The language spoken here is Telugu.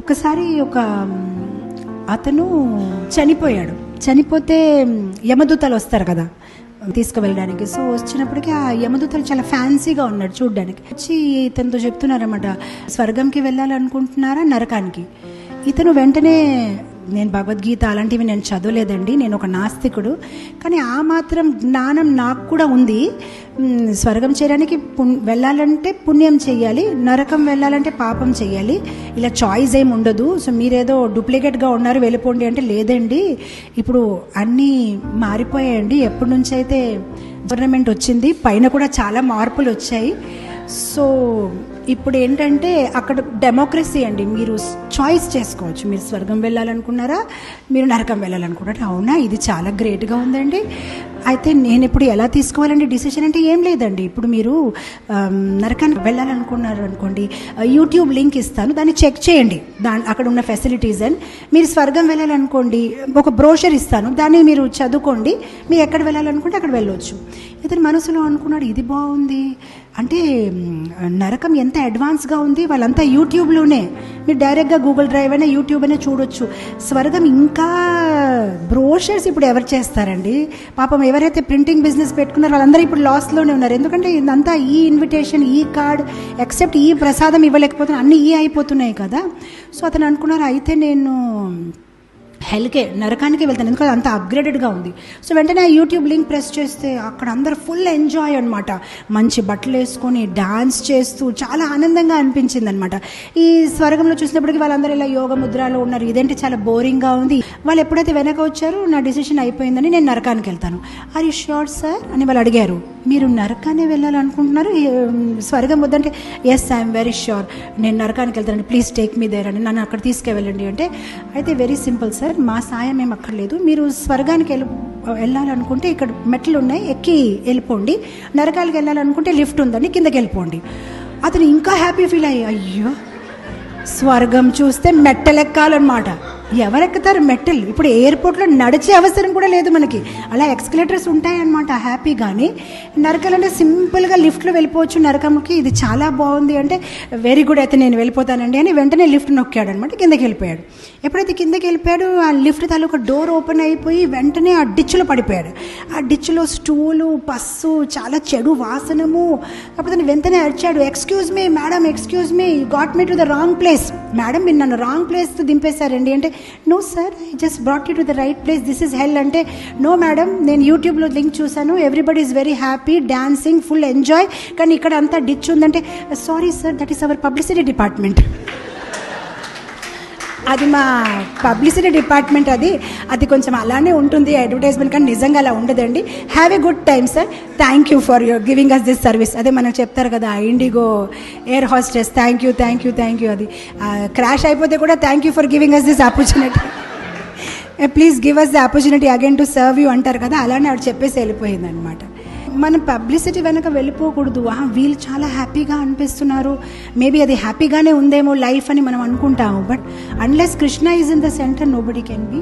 ఒకసారి ఒక అతను చనిపోయాడు. చనిపోతే యమదూతలు వస్తారు కదా. తీసుకువెళ్ళడానికి. సో వచ్చినప్పటికీ ఆ యమదూతలు చాలా ఫ్యాన్సీగా ఉన్నాడు చూడ్డానికి. వచ్చి ఇతనితో చెప్తున్నారన్నమాట స్వర్గంకి వెళ్ళాలనుకుంటున్నారా నరకానికి? ఇతను వెంటనే నేను భగవద్గీత అలాంటివి నేను చదవలేదండి. నేను ఒక నాస్తికుడు. కానీ ఆ మాత్రం జ్ఞానం నాకు కూడా ఉంది. స్వర్గం చేయడానికి వెళ్ళాలంటే పుణ్యం చేయాలి నరకం వెళ్ళాలంటే పాపం చేయాలి ఇలా చాయిస్ ఏమి ఉండదు. సో మీరేదో డూప్లికేట్గా ఉన్నారు వెళ్ళిపోండి అంటే లేదండి. ఇప్పుడు అన్నీ మారిపోయాయండి. ఎప్పటి నుంచి అయితే గవర్నమెంట్ వచ్చింది పైన కూడా చాలా మార్పులు వచ్చాయి. సో ఇప్పుడు ఏంటంటే అక్కడ డెమోక్రసీ అండి. మీరు చాయిస్ చేసుకోవచ్చు. మీరు స్వర్గం వెళ్ళాలనుకున్నారా? మీరు నరకం వెళ్ళాలనుకున్నారా? అవునా? ఇది చాలా గ్రేట్గా ఉందండి. అయితే నేను ఇప్పుడు ఎలా తీసుకోవాలండి డిసిషన్ అంటే ఏం లేదండి. ఇప్పుడు మీరు నరకానికి వెళ్ళాలనుకున్నారు అనుకోండి యూట్యూబ్ లింక్ ఇస్తాను. దాన్ని చెక్ చేయండి. దాని అక్కడ ఉన్న ఫెసిలిటీస్ అని మీరు స్వర్గం వెళ్ళాలనుకోండి ఒక బ్రోషర్ ఇస్తాను. దాన్ని మీరు చదువుకోండి. మీరు ఎక్కడ వెళ్ళాలనుకుంటే అక్కడ వెళ్ళొచ్చు. ఇతని మనసులో అనుకున్నాడు ఇది బాగుంది. అంటే నరకం ఎంత అడ్వాన్స్గా ఉంది వాళ్ళంతా యూట్యూబ్లోనే. మీరు డైరెక్ట్గా గూగుల్ డ్రైవ్ అయినా యూట్యూబ్ అయినా చూడొచ్చు. స్వర్గం ఇంకా బ్రోషర్స్ ఇప్పుడు ఎవరు చేస్తారండి? పాపం ఎవరైతే ప్రింటింగ్ బిజినెస్ పెట్టుకున్నారో వాళ్ళందరూ ఇప్పుడు లాస్లోనే ఉన్నారు. ఎందుకంటే ఇదంతా ఈ ఇన్విటేషన్ ఈ కార్డ్ ఎక్సెప్ట్ ఈ ప్రసాదం ఇవ్వలేకపోతున్నా అన్నీ ఈ అయిపోతున్నాయి కదా. సో అతను అనుకున్నారు అయితే నేను హెల్కే నరకానికి వెళ్తాను. ఎందుకంటే అంత అప్గ్రేడెడ్గా ఉంది. సో వెంటనే ఆ యూట్యూబ్ లింక్ ప్రెస్ చేస్తే అక్కడ అందరు ఫుల్ ఎంజాయ్ అనమాట మంచి బట్టలు వేసుకొని డాన్స్ చేస్తూ చాలా ఆనందంగా అనిపించింది అనమాట ఈ స్వర్గంలో చూసినప్పటికీ వాళ్ళందరూ ఇలా యోగ ముద్రలో ఉన్నారు. ఇదేంటి చాలా బోరింగ్గా ఉంది? వాళ్ళు ఎప్పుడైతే వెనక వచ్చారో నా డిసిషన్ అయిపోయిందని నేను నరకానికి వెళ్తాను. ఆర్ యూ షోర్ సార్ అని వాళ్ళు అడిగారు. మీరు నరకాన్ని వెళ్ళాలనుకుంటున్నారు? స్వర్గం వద్దంటే ఎస్ ఐఎమ్ వెరీ షూర్ నేను నరకానికి వెళ్తానండి ప్లీజ్ టేక్ మీ దేర్ అని నన్ను అక్కడ తీసుకెళ్ళండి అంటే అయితే వెరీ సింపుల్ సార్ మా సాయం ఏం అక్కర్లేదు. మీరు స్వర్గానికి వెళ్ళి వెళ్ళాలనుకుంటే ఇక్కడ మెట్లు ఉన్నాయి ఎక్కి వెళ్ళిపోండి. నరకాలకి వెళ్ళాలనుకుంటే లిఫ్ట్ ఉందండి కిందకి వెళ్ళిపోండి. అతను ఇంకా హ్యాపీ ఫీల్ అయ్యి అయ్యో స్వర్గం చూస్తే మెట్టలెక్కాలన్నమాట. ఎవరెక్కుతారు మెట్టలు? ఇప్పుడు ఎయిర్పోర్ట్లో నడిచే అవసరం కూడా లేదు మనకి. అలా ఎక్స్కలేటర్స్ ఉంటాయన్నమాట హ్యాపీ కానీ నరకాలంటే సింపుల్గా లిఫ్ట్లో వెళ్ళిపోవచ్చు నరకంకి ఇది చాలా బాగుంది అంటే వెరీ గుడ్ అయితే నేను వెళ్ళిపోతానండి అని వెంటనే లిఫ్ట్ నొక్కాడు అనమాట కిందకి వెళ్ళిపోయాడు ఎప్పుడైతే కిందకి వెళ్ళిపోయాడు ఆ లిఫ్ట్ తాలూకా డోర్ ఓపెన్ అయిపోయి వెంటనే ఆ డిచ్లో పడిపోయాడు. ఆ డిచ్లో స్టూలు పస్సు చాలా చెడు వాసనము. కాకపోతే వెంటనే అరిచాడు. Excuse me madam excuse me got me to the wrong place. Madam మీరు నన్ను రాంగ్ ప్లేస్ దింపేశారండి. అంటే no sir I just brought you to the right place this is hell అంటే నో మేడం నేను యూట్యూబ్లో లింక్ చూశాను. Everybody is very happy dancing full enjoy కానీ ఇక్కడ అంతా డిచ్ ఉందంటే sorry sir that is our publicity department అది మా పబ్లిసిటీ డిపార్ట్మెంట్ అది. అది కొంచెం అలానే ఉంటుంది అడ్వర్టైజ్మెంట్ కానీ నిజంగా అలా ఉండదండి. Have a good time sir thank you for your giving us this service అదే మనం చెప్తారు కదా IndiGo air hostess thank you thank you thank you అది. క్రాష్ అయిపోతే కూడా thank you for giving us this opportunity please give us the opportunity again to serve you అంటారు కదా అలానే ఆవిడ చెప్పేసి వెళ్ళిపోయింది అనమాట మనం పబ్లిసిటీ వెనక వెళ్ళిపోకూడదు. వీళ్ళు చాలా హ్యాపీగా అనిపిస్తున్నారు. మేబీ అది హ్యాపీగానే ఉందేమో లైఫ్ అని మనం అనుకుంటాము. But unless Krishna is in the centre nobody can be